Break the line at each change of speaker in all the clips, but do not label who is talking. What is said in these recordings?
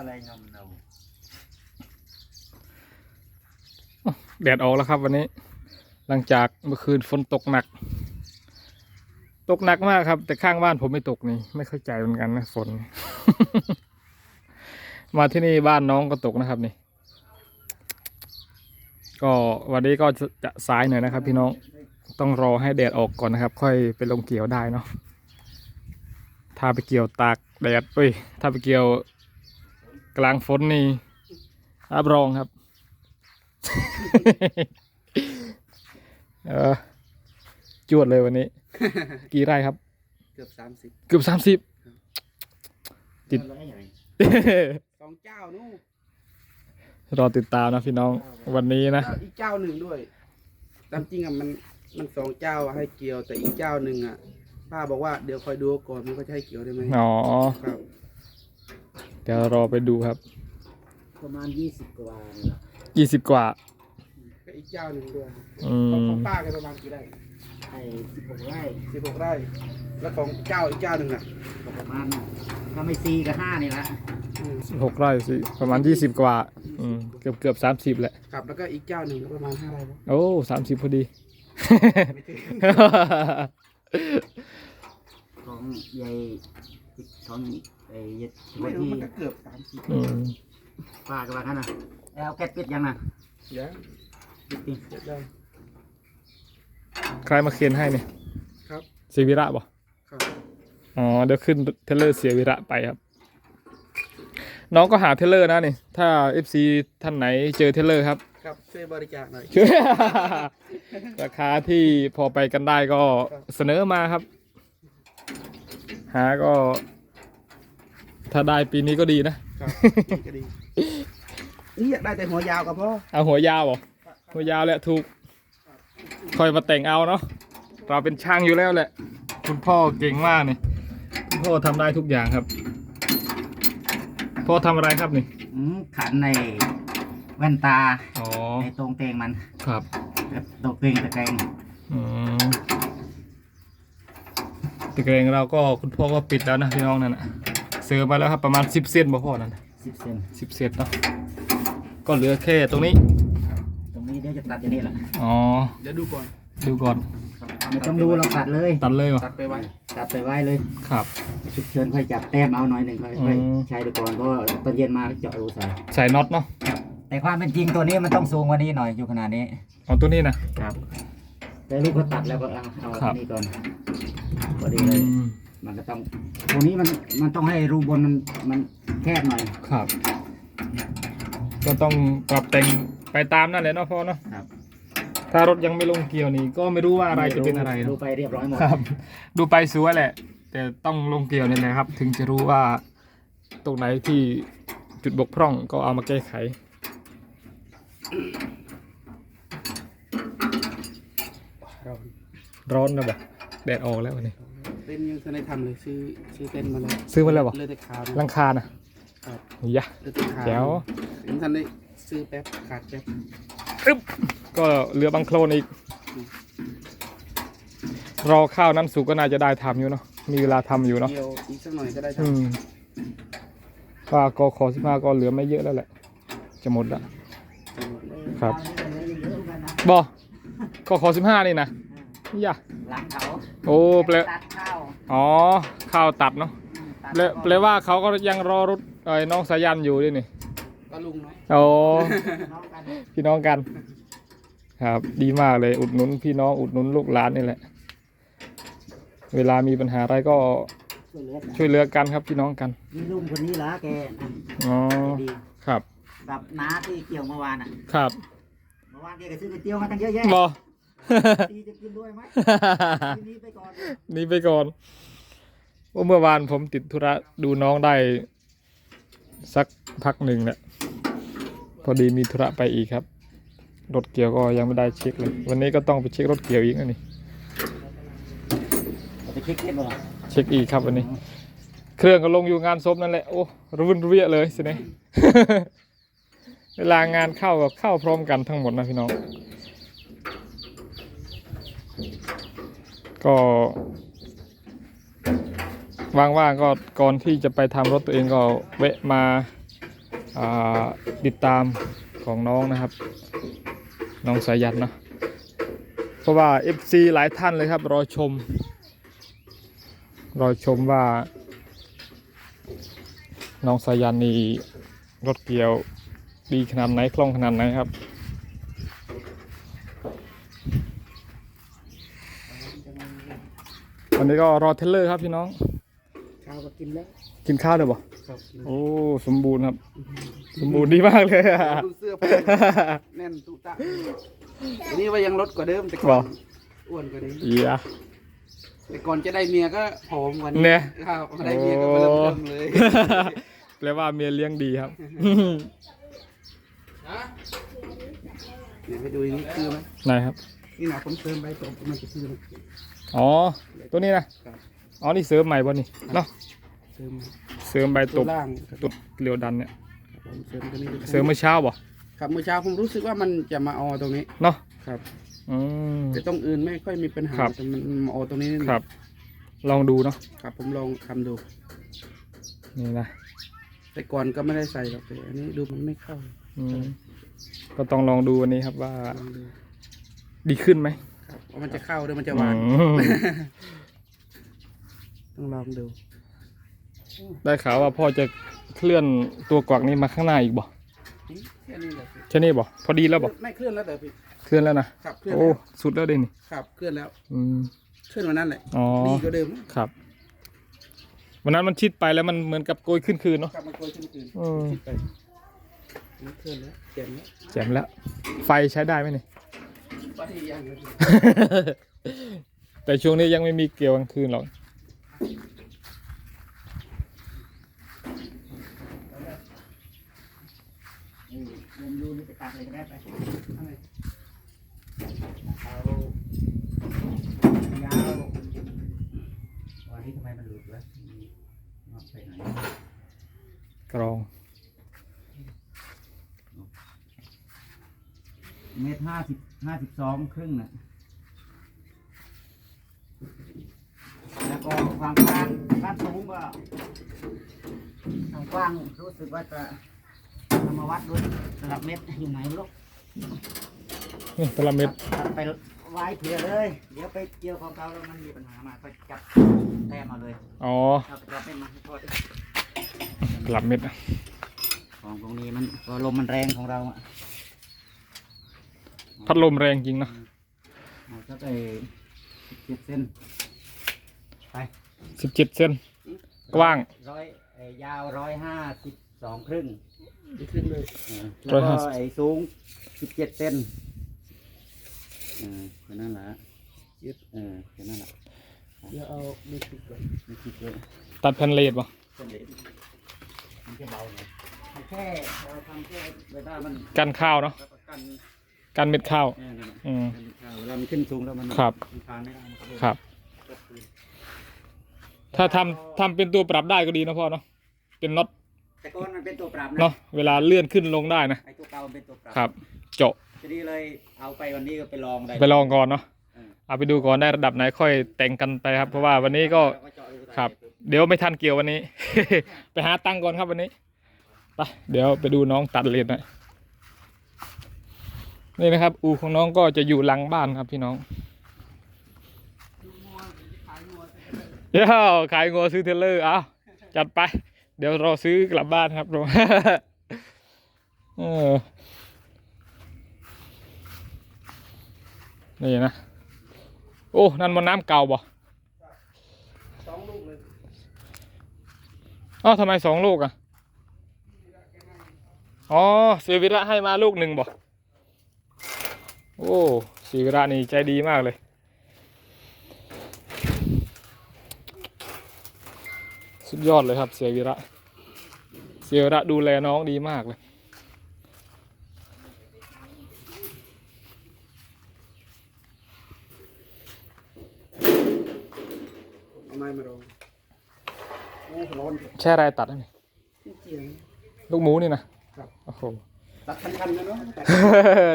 อะไรนมเรา
แดดออกแล้วครับวันนี้ หลังจากเมื่อคืนฝนตกหนัก ตกหนักมากครับ แต่ข้างบ้านผมไม่ตกนี่ไม่เข้าใจเหมือนกันนะฝน มาที่นี่บ้านน้องก็ตกนะครับนี่ ก็วันนี้ก็จะจะสายหน่อยนะครับ พี่น้องต้องรอให้แดดออกก่อนนะครับ ค่อยไปลงเกี่ยวได้เนาะถ้าไปเกี่ยวตากแดดเอ้ยถ้าไปเกี่ยว กลางฝนนี่รับรองครับ เออจวดเลยวันนี้ กี่ไร่ครับ
เกือบสามสิบ
เกือบสามสิบ ติด
สองเจ้านู่น
รอติดตามนะพี่น้องวันนี้นะ
เจ้าอีกเจ้าหนึ่งด้วย ตามจริงอะมันมันสองเจ้าอะให้เกี่ยวแต่อีกเจ้าหนึ่งอะป้าบอกว่าเดี๋ยวคอยดูก่อนมันก็จะให้เกี่ยวได้ไหม
อ๋อ
ครับ
เดี๋ยวรอไปดูครับ
ประมาณยี่สิบกว่านี่แหละ
ยี่สิบกว่า
ก็อีกเจ้าหนึ่งด้วย
อื
ของ
ม
ของป้าแกประมาณกี่ไร่
ไอ้สิบหกไร่
สิบหกไร่ แล้วของเจ้าอีกเจ้าหนึ่งอะ
ก็ประมาณถ้าไม่สี่ก็ห้านี่ละ
อืม
สิบหกไร่สิประมาณยี่สิบกว่า อืมเกือบเกือบสามสิบแหละ
ครับแล้วก็อีกเจ้าหนึ่งประมาณห้าไร่วะ
โอ้สามสิบพอดี
ไม่ถึง
ของยายของ ไอ้ยาย
ไม่รู้
ที่
มันก็เกือบสามสิบ
อืม
ป้าก็ว่างั้นนะแล้วแก๊สปิดยังนะ
ยัง
ปิดดิ
เสร็จแล้ว
ใครมาเคียนให้เนี่ย
ครับ
เสียวิระบ่
ครับ
อ๋อเดี๋ยวขึ้นเทเลอร์เสียวิระไปครับ น้องก็หาเทเลอร์นะนี่ ถ้า FC ท่านไหนเจอเทเลอร์ครับ
ครับช่วยบริจาคหน่อย
ราคาที่พอไปกันได้ก็เสนอมาครับ หาก็ ถ้าได้ปีนี้ก็ดีนะ
ครับก็ดีนี่อยากได้แต่หัวยาวกับพ่อ
เอาหัวยาวเหรอหัวยาวแหละถูกค่อยมาแต่งเอาเนาะเราเป็นช่างอยู่แล้วแหละ คุณพ่อเก่งมากนี่คุณพ่อทำได้ทุกอย่างครับ พ่อทำอะไรครับนี่
อืมขันในแว่นตา
อ๋อ
ในตรงเตงมัน
ครับ
แบบตรงเตงตะแกรง
อืมตะเกรงเราก็คุณพ่อก็ปิดแล้วนะพี่น้องนั่นนะ เสือมาแล้วครับประมาณสิบเซนบ่พ่อนั่น
สิบเซน
สิบเซนเนาะก็เหลือแค่ตรงนี้
ตรงนี้เดี๋ยวจะตัดอย่างนี้แหละ
อ๋อ
เดี๋ยวดูก่อน
ดูก่อน
ไม่ต้องดูเราตัดเลย
ตัดเลยเหรอ
ตัดไปไว้
ตัดไปไว้เลย
ครับ
ฉุกเฉินค่อยจับแต้มเอาหน่อยหนึ่งค่อยค่อย
อืม
ใช้ดูก่อนเพราะว่าตอนเย็นมาเจาะรูใส่
ใส่น็อตเนาะ
แต่ความเป็นจริงตัวนี้มันต้องสูงกว่านี้หน่อยอยู่ขนาดนี้
เอาตัวนี้นะ
ครับแต่ลูกก็ตัดแล้วก็เอาเอา
ครับ
อันนี้ก่อนพอดี
อื
เลย
ม
มันก็ต้องตัวนี้มันมันต้องให้รูบนมันมันแคบหน่อย
ครับ ก็ต้องปรับแต่งไปตามนั่นแหละเนาะพ่อเนาะ
ครับ
ถ้ารถยังไม่ลงเกียวนี่ก็ไม่รู้ว่าอะไรจะเป็นอะไร
ดู
เนาะ
ไปเรียบร้อยหมด
ครับ ดูไปสวยแหละ แต่ต้องลงเกียวนี่แหละครับ ถึงจะรู้ว่าตรงไหนที่จุดบกพร่องก็เอามาแก้ไข
เรา
ร้อนนะบอกแดดออกแล้ววันนี้
เต้นยังทันได้ทำเลยซื้อซื้อเต้นมาแล้ว
ซื้อมาแล้วเหรอ
เลือดแต่ขาว
ลั
นะ
งคานะครับยะ
เลือดแต่ขาว
แจ๋ว
ยังทันได้ซื้อแป๊บขาดแป๊บ
อึ๊บก็เหลือบางโคลนอีก รอข้าวน้ำสุกก็น่าจะได้ทำอยู่เนาะ มีเวลาทำอยู่เนาะ
เดียวอีกสักหน่อยก็ได้ท
อืมก็กขอสิบห้าก็เหลือไม่เยอะแล้วแหละ จะหมดละำครับ บอก็ขอสิบห้านี่นะ ยะ
หลังเขา
โอ้แปล
ตัดข้าว
อ๋อข้าวตัดเนาะ
ตัด
แปลแปลว่าเขาก็ยังรอรถไอ้น้องสายันอยู่ด้วยนี่
ก็ลุงเนาะ
โอ้
น้องกัน
พี่น้องกัน ครับดีมากเลยอุดหนุนพี่น้องอุดหนุนลูกหลานนี่แหละ เวลามีปัญหาอะไรก็
ช่วยเหลือกัน
ช่วยเหลือกันครับพี่น้องกัน
มีลุงคนนี้ละแกนะ
อ๋อ
ดี
ครับ
กับน้าที่เกี่ยวเมื่อวานอะ
ครับ
เมื่อวานแกก็ซื้อก๋วยเตี๋ยวมาตั้งเยอะแยะ
บอ
ตีจะกินด้วยไหมทีนี้ไปก่อน
นี่ไปก่อนว่าเมื่อวานผมติดธุระดูน้องได้ สักพักหนึ่งแหละพอดีมีธุระไปอีกครับ รถเกี่ยวก็ยังไม่ได้เช็คเลย วันนี้ก็ต้องไปเช็ครถเกี่ยวอีกนะนี่
เอาไปเช็คเล่นบ่
เช็คอีกครับวันนี้ เครื่องก็ลงอยู่งานศพนั่นแหละโอ้รุนเรียเลยสิเนี่ย เวลางานเข้ากับเข้าพร้อมกันทั้งหมดนะพี่น้อง ก็ ว่างๆก็ก่อนที่จะไปทำรถตัวเองก็แวะมาติดตามของน้องนะครับ น้องสายันเนาะเพราะว่า FC หลายท่านเลยครับ รอชม รอชมว่า น้องสายันนี่รถเกี่ยวดีขนาดไหนคล่องขนาดไหนครับ วันนี้ก็รอเทรลเลอร์ครับพี่น้อง
ข้าวก็กินแล้ว
กินข้าวเลยบ่
ครับกิน
โอ้สมบูรณ์ครับ สมบูรณ์ดีมากเลยอะ
ดูเสื้อผ้าแน่นตุตะอันนี้ว่ายังลดกว่าเดิมแต่ก่
บ
อ
อนก
อ้วนกว่านี้
อีอะ
แต่ก่อนจะได้เมียก็ผอมกว่านี้
เนี่ย
ครับพอได้เมียก็เริ่มเริ่มเลย
แปลว่าเมียเลี้ยงดีครับ
เนี่ยไปดูอย่างนี้คือไหม
ไหนครับ
นี่นะผมเติมใบตบมันจะคือไหม
อ๋อ ตัวนี้นะ
ครับ
อ๋อ นี่เสริมใหม่บ่นี่ เนาะ
เติม
เสริมใบ
ตั
ตุ
ว
บ
ล่างครับ
ตุบเรียวดันเนี่ย
ผมเสริมตัวนี้
เสริมเมื่อเช้าบ่
ครับเมื่อเช้าผมรู้สึกว่ามันจะมาออตรงนี้
เนาะ
ครับ
อืม
แต่ตรงอื่นไม่ค่อยมีปัญหา
ครับ
แต่มันมาออตรงนี้นิดนึง
ครับ ลองดูเนาะ
ครับ ผมลองทำดู
นี่นะ
แต่ก่อนก็ไม่ได้ใส่หรอกแต่อันนี้ดูมันไม่เข้า
อืม ก็ต้องลองดูวันนี้ครับว่า
ลองดู
ดีขึ้นไหม
ครับ ว่ามันจะเข้าหรือมันจะหวาน
อืม
ต้องลองดู
ได้ข่าวว่าพ่อจะเคลื่อนตัวกวักนี้มาข้างหน้าอีกบ่
นี่แค่นี้แหละพี่
ใช่นี่บ่พอดีแล้วบ่
ไม่เคลื่อนแล้วแต่พี่
เคลื่อนแล้วนะ
ครับเคลื่อน
โอ้
แล้ว
สุดแล้วเด่นี่
ครับเคลื่อนแล้ว
อืม
เคลื่อนวันนั้นแหละ
อ๋อ
ดีกว่าเดิม
ครับวันนั้นมันชิดไปแล้วมันเหมือนกับโกยขึ้นคืนเนาะ
ครับมันโกยขึ้นคืน
อืม
คิดไปนี่เคลื่อนแล้วเจ็บแล้ว
แจ่มแล้ว ไฟใช้ได้ไหมนี่
ว่าที่ยังเลยพี่
แต่ช่วงนี้ยังไม่มีเกี่ยวกลางคืนหรอก
นี่เดินดูนี่ไปตัดเลยก็ได้ไป
อะไร
เอายาววันนี้ทำไมมันหลุดวะนอกไปไหน
กรอง
เมตรห้าสิบห้าสิบสองครึ่งน่ะแล้วก็ความกว้างการสูงก็ความกว้างรู้สึกว่าจะเอามาวัดด้วยสลับเม็ดอยู่ไหนไม่รู้
นี่ตละเม็ด
ตัดไปไว้เผื่อเลย เดี๋ยวไปเกี่ยวของเขาแล้วมันมีปัญหามาก็จับแต้มมาเลย
อ๋อ
เอาไปจับไม่มาให้โทษ
ตลับเม็ดอะ
ของตรงนี้มันก็ลมมันแรงของเราอะ
พัดลมแรงจริงเนอะ
เอาสักไอ้เจ็ดเส้นไป
สิบเจ็ดเซนกว้าง
ร้อยไอ้ยาวร้อยห้าสิบสองครึ่ง
ดีขึ้นเลย
เออแล้ว
150
ก็ไอ้สูงสิบเจ็ดเซนเออแค่นั้นแหละ
เจ็ด
เออแค่นั้นแหละ
เดี๋ยวเอาไม่ติดก่อน
ไม่คิดเลย
ตัดแผ่นเลดป่ะ
เส้นเด็ดมันจะเบาหน่อยแค่เราทำแค่เวลามัน
กันข้าวเนาะ
รับประกัน
กันเม็ดข้าว
แน่นอน
อืม
กันข้าวเวลามันขึ้นสูงแล้วมัน
ครับ
มันทานไม่ได้มันก็เลย
ครับถ้าทำทำเป็นตัวปรับได้ก็ดีนะพ่อเนาะเป็นน็อต
แต่ก้อนมันเป็นตัวปรับนะ
เนาะเวลาเลื่อนขึ้นลงได้นะ
ไอ้ตัวเก่ามันเป็นตัวปรับ
ครับเจาะ
ทีนี้เลยเอาไปวันนี้ก็ไปลองได้
ไปลองก่อนเนาะ
เออ
เอาไปดูก่อนได้ระดับไหนค่อยแต่งกันไปครับ เพราะว่าวันนี้ก็
เราเจาะดูได้
ครับ เดี๋ยวไม่ทันเกี่ยววันนี้ ไปหาตังค์ก่อนครับวันนี้ไปเดี๋ยวไปดูน้องตัดเลนหน่อย นี่นะครับ อูของน้องก็จะอยู่หลังบ้านครับพี่น้องเดี๋ยวขายงัวซื้อเทเลอร์เอาจัดไป เดี๋ยวรอซื้อกลับบ้านครับเออนี่นะ โอ้ นั่นมันน้ำเก่าบ่
สองลูกเลย
อ้าวทำไมสองลูกอะ อ๋อเสีวิระให้มาลูกหนึ่งบ่ โอ้เสียวิระนี่ใจดีมากเลย สุดยอดเลยครับเสียวิระ เสียวิระดูแลน้องดีมากเลย
เอาไม้มาลองโอ้ร้อน
แช่อะไรตัดให้หน่อย
เจียง
ลูกหมูนี่นะครับโอ้โห
ตัดคันๆนะเนาะแต่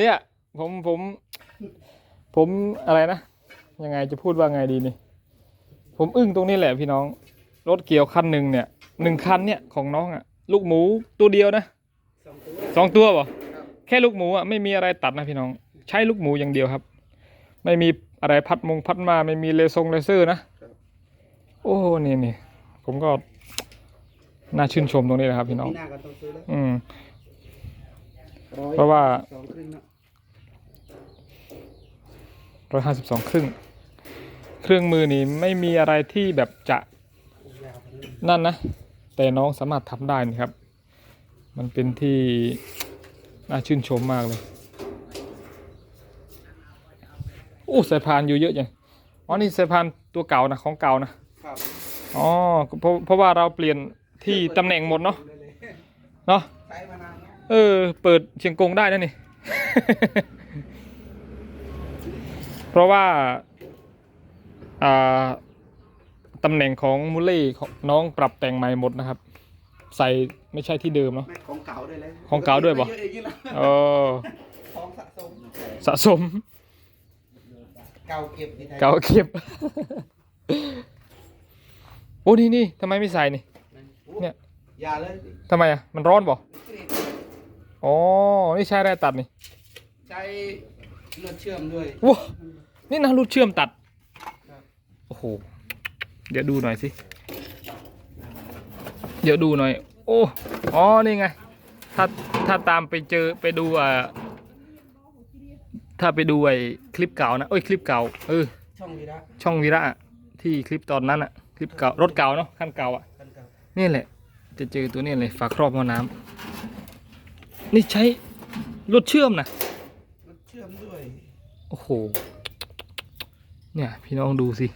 เนี่ย ผมผม ผมอะไรนะยังไงจะพูดว่าไงดีนี่ ผมอึ้งตรงนี้แหละพี่น้อง รถเกี่ยวคันหนึ่งเนี่ยหนึ่งคันเนี่ยของน้องอะลูกหมูตัวเดียวนะสองตัวบ่
ครับ
แค่ลูกหมูอะไม่มีอะไรตัดนะพี่น้อง ใช้ลูกหมูอย่างเดียวครับ ไม่มีอะไรพัดมงพัดมาไม่มีเลซงเลเซอร์นะโอ้นี่นี่ผมก็น่าชื่นชมตรงนี้นะครับพี่น้อง
ปีหน้าก็ต้องซื้อแล้ว
อืม
ร้อย
เพราะว่า
สองค รึ่งเนอะ
ร้อยห้าสิบสองครึ่ง เครื่องมือนี่ไม่มีอะไรที่แบบจะ
ยาวไปเลย
นั่นนะ แต่น้องสามารถทำได้นี่ครับ มันเป็นที่น่าชื่นชมมากเลยโอ้สายพานอยู่เยอะจังอ๋อนี่สายพานตัวเก่านะของเก่านะครับอ๋อเพราะเพราะว่าเราเปลี่ยนที่ตำแหน่งหมดเนาะ
เลยเลย
เนาะ
ใช้มานานแล้ว
เออ เปิดเชียงกงได้นะนี่ เพราะว่าอ่าตำแหน่งของมูเล่ของน้องปรับแต่งใหม่หมดนะครับ ใส่ไม่ใช่ที่เดิมเนาะ
ไม่ของเก่าด้วยเลย
ของเก่าด้วยปะ
เยอะอย่างนี้ละ
เออ
ของสะสม
สะสม
เก่าเก็บที่ไทย
เก่าเก็บโอ้นี่นี่ทำไมไม่ใส่นี่เนี่ย
อย่าเลย
ทำไมอะมันร้อนบ่อ๋อนี่ใช้อะไรตัดนี่
ใช้ เลือดเชื่อมด้วย
ว้านี่นะรูดเชื่อมตัด
ครับ
โอ้โห เดี๋ยวดูหน่อยสิ เดี๋ยวดูหน่อย โอ้ อ๋อ นี่ไง ถ้า ถ้าตามไปเจอ ไปดูอ่าถ้าไปดูไอ้คลิปเก่านะเอ้ย คลิปเก่า เออ
ช่องวีระ
ช่องวีระอะที่คลิปตอนนั้นอะคลิปเก่า รถเก่าเนาะ คันเก่าอะ
กันเก่า
นี่แหละ จะเจอตัวนี้เลย ฝาครอบหม้อน้ำนี่ใช้รถเชื่อมนะ
เลือดเชื่อมด้วย
โอ้โห เนี่ยพี่น้องดูสิ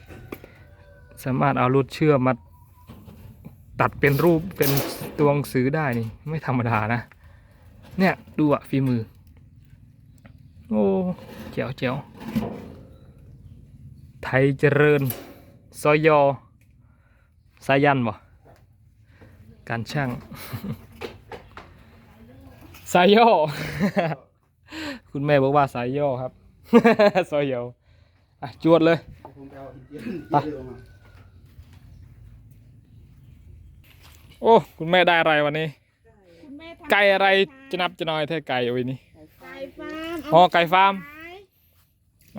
สามารถเอารถเชื่อมมาตัดเป็นรูปเป็นตัวหนังสือได้นี่ ไม่ธรรมดานะ เนี่ยดูอะฝีมือ โอ้เจ๋วเจ๋วไทยเจริญ ซอยอสายันบ่การช่างสายย่อ คุณแม่บอกว่าสายย่อครับ ซอยออะจวดเลย
ผมจะเอาอีกเยอะ
ไปโอ้ คุณแม่ได้อะไรวันนี้
คุณแม่ทำ
ไก่อะไรจะนับจะน้อยแท้ไก่โอ้ยนี่
ไก่ฟาร์ม
อ๋อไก่ฟาร์ม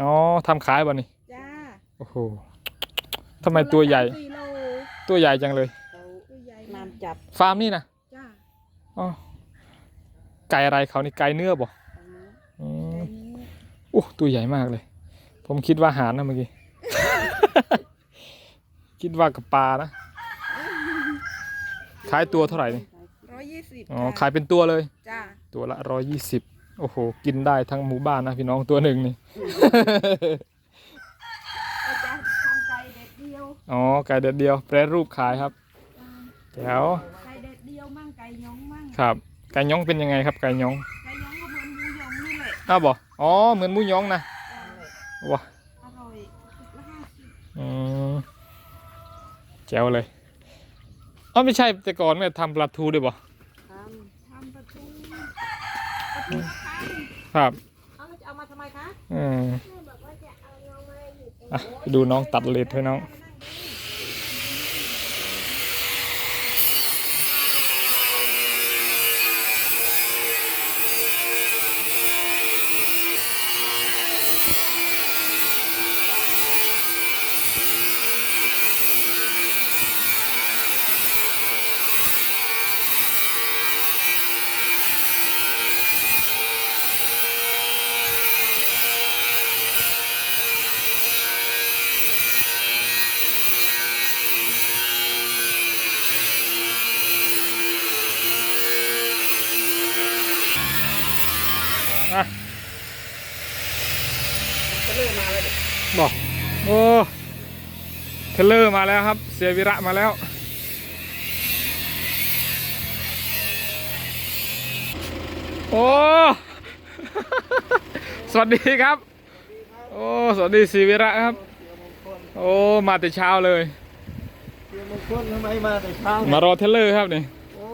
อ๋อทำขายบ่นี่
จ้า
โอ้โหทำไมตัวใหญ่ ตัวใหญ่จังเลย
น้ำจับ
ฟาร์มนี่นะ
จ้า
อ๋อไก่อะไรเขานี่ไก่เนื้อบ่ อ้ตัวใหญ่มากเลย ผมคิดว่าหารนะเมื่อกี้ คิดว่ากับปลานะขายตัวเท่าไหร่นี่
ร้อยยี่สิบ
อ๋อขายเป็นตัวเลย
จ้า
ตัวละร้อยยี่สิบโอ้โห กินได้ทั้งหมู่บ้านนะพี่น้องตัวหนึ่งนี่
ก็จะทำไก่เด็ดเดียว
อ๋อไก่เด็ดเดียว แปรรูปขายครับแจ๋ว
ไก่เด็ดเดียวมั่งไก่ยองมั่ง
ครับ ไก่ย้องเป็นยังไงครับไก่ย้อง
ไก่ยองก็เหมือนหมูยองนี่แหละ
อ้าวบ่อ๋ อ เหมือนหมูย้องนะ
จ้า
ว้า
อร่อยละห้าสิบ
อืมแจ๋วเลยอ๋อไม่ใช่แต่ก่อนแม่ทำปลาทูด้วยบ่
ทำประตูประตูท
ครับำ
เอาจะเอามาทำไมคะ
อืมอะไปดูน้องตัดเลดให้น้อง อะ
จะเริ่มมาแล้วเด็ก
บอกโอ้เทรลเลอร์มาแล้วครับ เสียวิระมาแล้ว โอ้ สวัสดีครับ โอ้ สวัสดีสีวิระครับ โอ้ มาแต่เช้าเลย
เดี๋ยวมงคลทำไมมาแต่เช้า มา
รอเทรลเลอร์ครับนี่
โอ้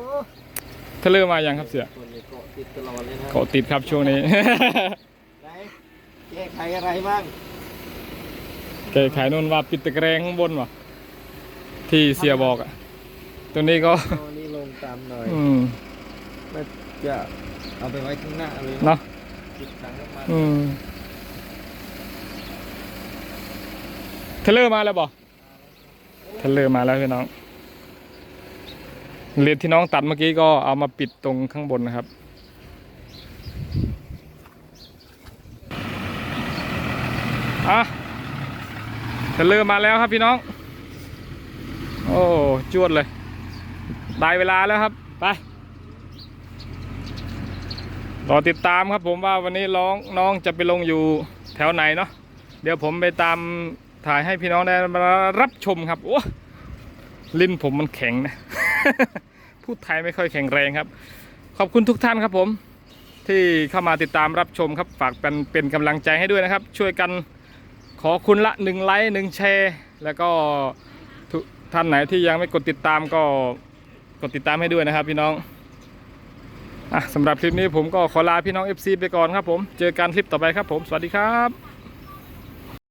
เทรลเลอร์มายังครับเสีย
คนนี้เกาะติดตลอดเลยนะ
เกาะติดครับช่วงนี้
ไหนแก้ไขอะไรบ้าง
แกขายนนว่าปิดตะแกรงข้างบนวะที่เสียบอกอะตัวนี้ก็
โอ้นี่ลงตามหน่อย
อืม
ก็จะเอาไปไว้ข้างหน้าเลย
เนาะ
ติดถังน้ำมัน
อืมเทรลเลอร์มาแล้วบ่เทรลเลอร์มาแล้วพี่น้องเลนที่น้องตัดเมื่อกี้ก็เอามาปิดตรงข้างบนนะครับ อะ เทรลเลอร์มาแล้วครับพี่น้อง โอ้จวดเลยได้เวลาแล้วครับ ไปรอติดตามครับผมว่าวันนี้ร้องน้องจะไปลงอยู่แถวไหนเนาะเดี๋ยวผมไปตามถ่ายให้พี่น้องได้รับชมครับโอ้ลิ้นผมมันแข็งนะพูดไทยไม่ค่อยแข็งแรงครับ ขอบคุณทุกท่านครับผม ที่เข้ามาติดตามรับชมครับฝากเป็นเป็นกำลังใจให้ด้วยนะครับ ช่วยกัน อคุณละหนึ่งไลค์หนึ่งแชร์แล้วก็ท,ท่านไหนที่ยังไม่กดติดตามก็กดติดตามให้ด้วยนะครับพี่น้องอะสำหรับคลิปนี้ผมก็ขอลาพี่น้อง FC ไปก่อนครับผม เจอกันคลิปต่อไปครับผม สวัสดีครับ